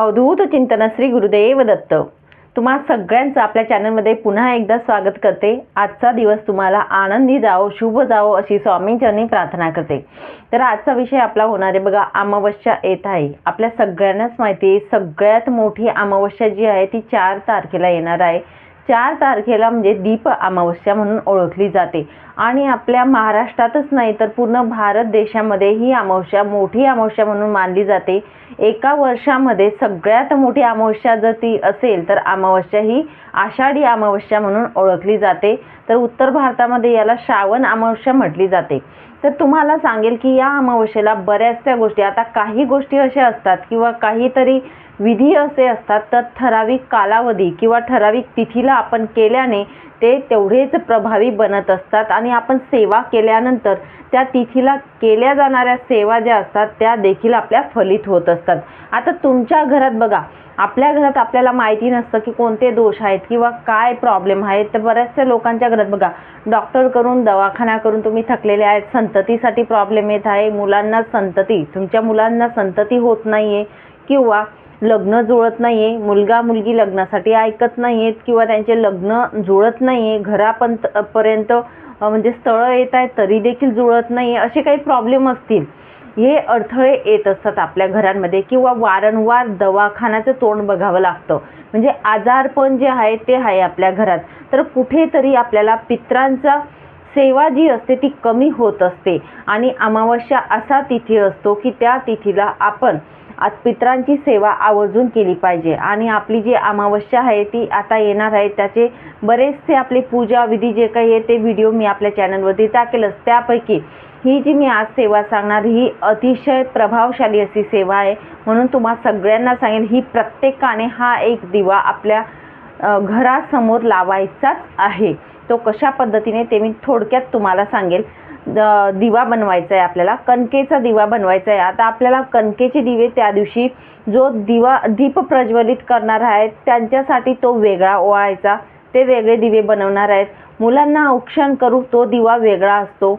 अवधूत चिंतन श्री गुरुदेव दत्त. तुम्हा सगळ्यांचं आपल्या चॅनलमध्ये पुन्हा एकदा स्वागत करते. आजचा दिवस तुम्हाला आनंदी जावो शुभ जावो अशी स्वामींचरणी प्रार्थना करते. तर आजचा विषय आपला होणार आहे बघा अमावस्या येत आहे. आपल्या सगळ्यांनाच माहिती आहे सगळ्यात मोठी अमावस्या जी आहे ती चार तारखेला येणार आहे. चार तारखेला म्हणजे दीप अमावस्या म्हणून ओळखली जाते. आणि आपल्या महाराष्ट्रातच नाही तर पूर्ण भारत देशामध्ये ही अमावस्या मोठी अमावस्या म्हणून मानली जाते. एका वर्षामध्ये सगळ्यात मोठी अमावस्या जर ती असेल तर अमावस्या ही आषाढी अमावस्या म्हणून ओळखली जाते. तर उत्तर भारतामध्ये याला श्रावण अमावस्या म्हटली जाते. तर तुम्हाला सांगेल की या अमावस्येला बऱ्याचशा गोष्टी आता काही गोष्टी अशा असतात किंवा काहीतरी विधी असे असतात तर ठराविक कालावधी किंवा ठराविक तिथीला आपण केल्याने ते तेवढेच प्रभावी बनत असतात. आणि आपण सेवा केल्यानंतर त्या तिथीला केल्या जाणाऱ्या सेवा ज्या असतात त्या देखील आपल्या फलित होत असतात. आता तुमच्या घरात बघा आपल्या घरात आपल्याला माहिती नसतं की कोणते दोष आहेत किंवा काय प्रॉब्लेम आहेत. तर बऱ्याचशा लोकांच्या घरात बघा डॉक्टर करून दवाखाना करून तुम्ही थकलेले आहेत. संततीसाठी प्रॉब्लेम येत आहे. मुलांना संतती तुमच्या मुलांना संतती होत नाही आहे किंवा लग्न जुळत नाही आहे मुलगा मुलगी लग्नासाठी ऐकत नाही आहेत किंवा त्यांचे लग्न जुळत नाही आहे घरापंत पर्यंत म्हणजे स्थळं येत आहेत तरी देखील जुळत नाही आहे असे काही प्रॉब्लेम असतील. हे अडथळे येत असतात आपल्या घरांमध्ये किंवा वारंवार दवाखान्याचं तोंड बघावं लागतं. म्हणजे आजारपण जे आहे ते आहे आपल्या घरात. तर कुठेतरी आपल्याला पित्रांचा सेवा जी असते ती कमी होत असते. आणि अमावस्या असा तिथी असतो की त्या तिथीला आपण आज पित्रांची सेवा आवर्जून केली पाहिजे. आणि आपली जी अमावस्या आहे ती आता येणार आहे. त्याचे बरेचसे आपले पूजा विधी जे काही आहे ते व्हिडिओ मी आपल्या चॅनलवरती टाकेलच. त्यापैकी ही जी मी आज सेवा सांगणार ही अतिशय प्रभावशाली अशी सेवा आहे. म्हणून तुम्हा सगळ्यांना सांगेन ही प्रत्येकाने हा एक दिवा आपल्या घरासमोर लावायचाच आहे. तो कशा पद्धतीने ते मी थोडक्यात तुम्हाला सांगेल. दिवा बनवायचा आहे आपल्याला कणकेचा दिवा बनवायचा आहे आता आपल्याला कणकेचे दिवे त्या दिवशी जो दिवा दीप प्रज्वलित करणार आहेत त्यांच्यासाठी तो वेगळा ओळायचा ते वेगळे दिवे बनवणार आहेत. मुलांना औक्षण करू तो दिवा वेगळा असतो.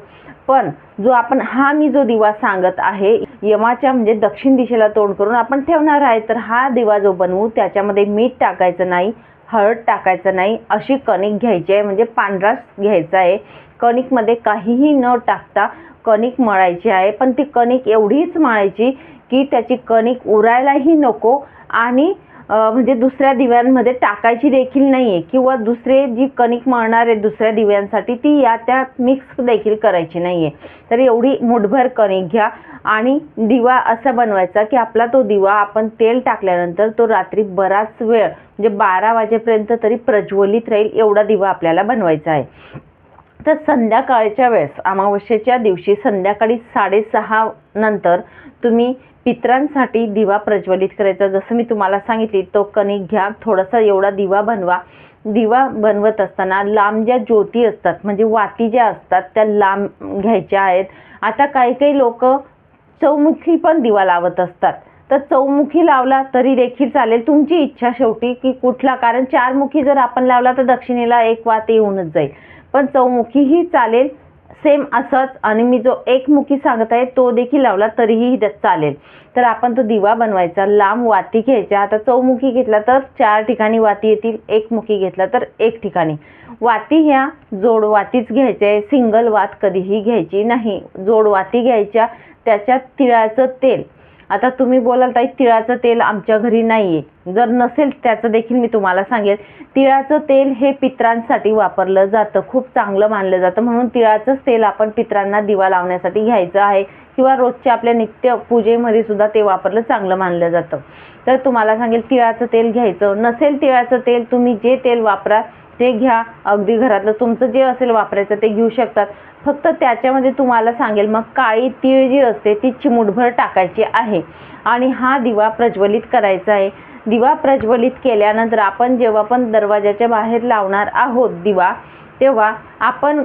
पण जो आपण हा मी जो दिवा सांगत आहे यमाच्या म्हणजे दक्षिण दिशेला तोंड करून आपण ठेवणार आहे तर हा दिवा जो बनवू त्याच्यामध्ये मीठ टाकायचं नाही हळद टाकायचं नाही अशी कणिक घ्यायची आहे म्हणजे पांढराच घ्यायचा आहे. कणिकमध्ये काहीही न टाकता कणिक मळायची आहे. पण ती कणिक एवढीच मळायची की त्याची कणिक उरायलाही नको आणि म्हणजे दुसऱ्या दिव्यांमध्ये टाकायची देखील नाही आहे किंवा दुसरे जी कणिक मळणार आहे दुसऱ्या दिव्यांसाठी ती या त्यात मिक्स देखील करायची नाही आहे तर एवढी मुठभर कणिक घ्या आणि दिवा असा बनवायचा की आपला तो दिवा आपण तेल टाकल्यानंतर तो रात्री बराच वेळ म्हणजे बारा वाजेपर्यंत तरी प्रज्वलित राहील एवढा दिवा आपल्याला बनवायचा आहे. तर संध्याकाळच्या वेळेस अमावस्येच्या दिवशी संध्याकाळी साडेसहा नंतर तुम्ही पित्रांसाठी दिवा प्रज्वलित करायचा. जसं मी तुम्हाला सांगितली तो कणिक घ्या थोडासा एवढा दिवा बनवा. दिवा बनवत असताना लांब ज्या ज्योती असतात म्हणजे वाती ज्या असतात त्या लांब घ्यायच्या आहेत. आता काही काही लोक चौमुखी पण दिवा लावत असतात. तर चौमुखी लावला तरी देखील चालेल. तुमची इच्छा शेवटी की कुठला कारण चारमुखी जर आपण लावला तर दक्षिणेला एक वात येऊनच जाईल. पण चौमुखीही चालेल. सेम असंच. आणि मी जो एकमुखी सांगत आहे तो देखील लावला तरीही चालेल. तर आपण तो दिवा बनवायचा. लांब वाती घ्यायच्या. आता चौमुखी घेतला तर चार ठिकाणी वाती येतील. एकमुखी घेतला तर एक ठिकाणी. वाती ह्या जोडवातीच घ्यायच्या. आहे सिंगल वात कधीही घ्यायची नाही. जोडवाती घ्यायच्या. त्याच्यात तिळाचं तेल. आता तुम्ही बोलाल ताई तिळाचं तेल आमच्या घरी नाही आहे जर नसेल त्याचं देखील मी तुम्हाला सांगेल. तिळाचं तेल हे पित्रांसाठी वापरलं जातं. खूप चांगलं मानलं जातं. म्हणून तिळाचंच तेल आपण पित्रांना दिवा लावण्यासाठी घ्यायचं आहे. किंवा रोजच्या आपल्या नित्य पूजेमध्ये सुद्धा ते वापरलं चांगलं मानलं जातं. तर तुम्हाला सांगेल तिळाचं तेल घ्यायचं. नसेल तिळाचं तेल तुम्ही जे तेल वापरा ते घ्या. अगदी घरातलं तुमचं जे असेल वापरायचं ते घेऊ शकतात. फक्त त्याच्यामध्ये तुम्हाला सांगेल मग काळी तीळ जी असते ती चिमुटभर टाकायची आहे. आणि हा दिवा प्रज्वलित करायचा आहे. दिवा प्रज्वलित केल्यानंतर आपण जेव्हा पण दरवाजाच्या बाहेर लावणार आहोत दिवा तेव्हा आपण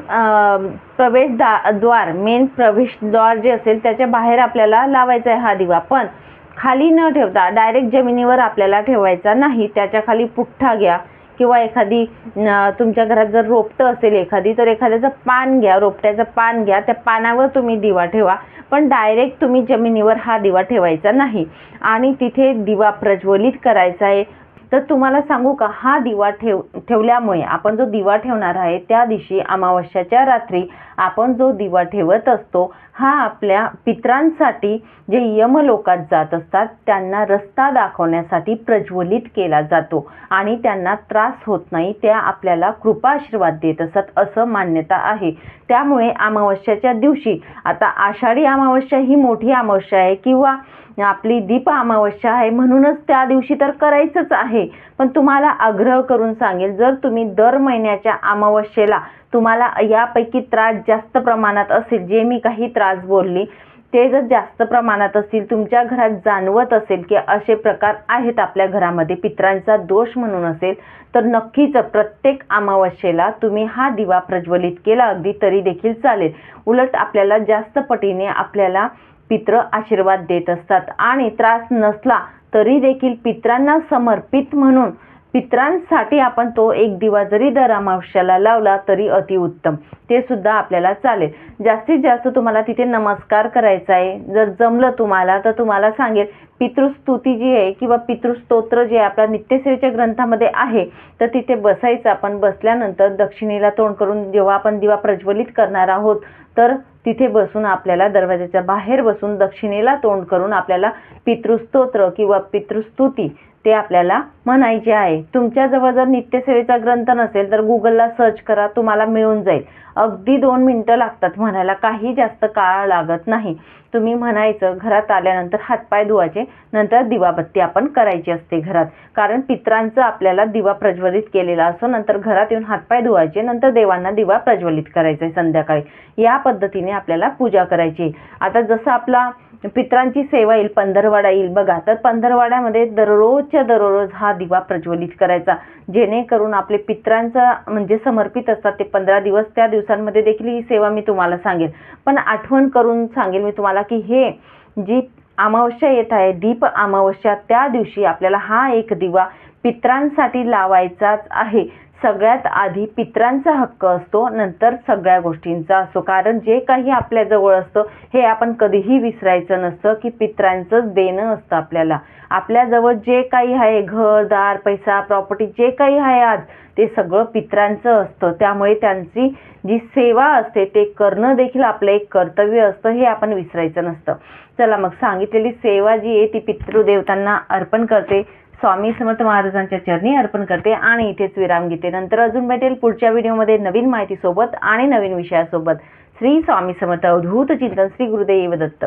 प्रवेशद्वार द्वार मेन प्रवेशद्वार जे असेल त्याच्या बाहेर आपल्याला लावायचा आहे हा दिवा. पण खाली न ठेवता डायरेक्ट जमिनीवर आपल्याला ठेवायचा नाही. त्याच्याखाली पुठ्ठा घ्या. किंवा एखादी तुमच्या घरात जर रोपटं असेल एखादी तर एखाद्याचं पान घ्या रोपट्याचं पान घ्या त्या पानावर तुम्ही दिवा ठेवा. पण डायरेक्ट तुम्ही जमिनीवर हा दिवा ठेवायचा नाही. आणि तिथे दिवा प्रज्वलित करायचा आहे. तर तुम्हाला सांगू का हा दिवा ठेव ठेवल्यामुळे आपण जो दिवा ठेवणार आहे त्या दिवशी अमावस्याच्या रात्री आपण जो दिवा ठेवत असतो हा आपल्या पित्रांसाठी जे यमलोकात जात असतात त्यांना रस्ता दाखवण्यासाठी प्रज्वलित केला जातो आणि त्यांना त्रास होत नाही त्या आपल्याला कृपाशीर्वाद देत असतात असं मान्यता आहे. त्यामुळे अमावस्याच्या दिवशी आता आषाढी अमावस्या ही मोठी अमावस्या आहे किंवा आपली दीप अमावस्या आहे म्हणूनच त्या दिवशी तर करायचंच आहे. पण तुम्हाला आग्रह करून सांगेल जर तुम्ही दर महिन्याच्या अमावस्येला तुम्हाला यापैकी त्रास जास्त प्रमाणात असेल जे मी काही त्रास बोलली ते जर जास्त प्रमाणात असतील तुमच्या घरात जाणवत असेल की असे प्रकार आहेत आपल्या घरामध्ये पित्रांचा दोष म्हणून असेल तर नक्कीच प्रत्येक अमावस्येला तुम्ही हा दिवा प्रज्वलित केला अगदी तरी देखील चालेल. उलट आपल्याला जास्त पटीने आपल्याला पित्र आशीर्वाद देत असतात. आणि त्रास नसला तरी देखील पित्रांना समर्पित म्हणून पित्रांसाठी आपण तो एक दिवा जरी दर अमावश्याला लावला तरी अतिउत्तम ते सुद्धा आपल्याला चालेल. जास्तीत जास्त तुम्हाला तिथे नमस्कार करायचा आहे. जर जमलं तुम्हाला तर तुम्हाला सांगेल पितृस्तुती जी आहे किंवा पितृस्तोत्र जे आपल्या नित्यसेवेच्या ग्रंथामध्ये आहे तर तिथे बसायचं. आपण बसल्यानंतर दक्षिणेला तोंड करून जेव्हा आपण दिवा प्रज्वलित करणार आहोत तर तिथे बसून आपल्याला दरवाजाच्या बाहेर बसून दक्षिणेला तोंड करून आपल्याला पितृस्तोत्र किंवा पितृस्तुती ते आपल्याला म्हणायचे आहे. तुमच्याजवळ जर नित्यसेवेचा ग्रंथ नसेल तर गुगलला सर्च करा तुम्हाला मिळून जाईल. अगदी दोन मिनटं लागतात म्हणायला काही जास्त काळ लागत नाही. तुम्ही म्हणायचं घरात आल्यानंतर हातपाय धुवायचे नंतर दिवाबत्ती आपण करायची असते घरात. कारण पित्रांचं आपल्याला दिवा प्रज्वलित केलेला असतो नंतर घरात येऊन हातपाय धुवायचे नंतर देवांना दिवा प्रज्वलित करायचा आहे संध्याकाळी. या पद्धतीने आपल्याला पूजा करायची आता जसं आपला पित्रांची सेवा येईल पंधरवाडा येईल. बघा तर पंधरवाड्यामध्ये दररोजच्या दररोज हा दिवा प्रज्वलित करायचा. जेणेकरून आपले पित्रांचा म्हणजे समर्पित असतात ते पंधरा दिवस त्या दिवसांमध्ये देखील ही सेवा मी तुम्हाला सांगेल. पण आठवण करून सांगेल मी तुम्हाला की हे जी अमावस्या येत आहे दीप अमावस्या त्या दिवशी आपल्याला हा एक दिवा पित्रांसाठी लावायचाच आहे. सगळ्यात आधी पित्रांचा हक्क असतो नंतर सगळ्या गोष्टींचा असतो. कारण जे काही आपल्याजवळ असतं हे आपण कधीही विसरायचं नसतं की पित्रांचंच देणं असतं आपल्याला. आपल्याजवळ जे काही आहे घर दार पैसा प्रॉपर्टी जे काही आहे आज ते सगळं पित्रांचं असतं. त्यामुळे त्यांची जी सेवा असते ते करणं देखील आपलं एक कर्तव्य असतं हे आपण विसरायचं नसतं. चला मग सांगितलेली सेवा जी आहे ती पितृदेवतांना अर्पण करते. स्वामी समर्थ महाराजांच्या चरणी अर्पण करते आणि इथेच विराम घेते. नंतर अजून भेटेल पुढच्या व्हिडिओमध्ये नवीन माहितीसोबत आणि नवीन विषयासोबत. श्री स्वामी समर्थ अवधूत चिंतन श्री गुरुदेव दत्त.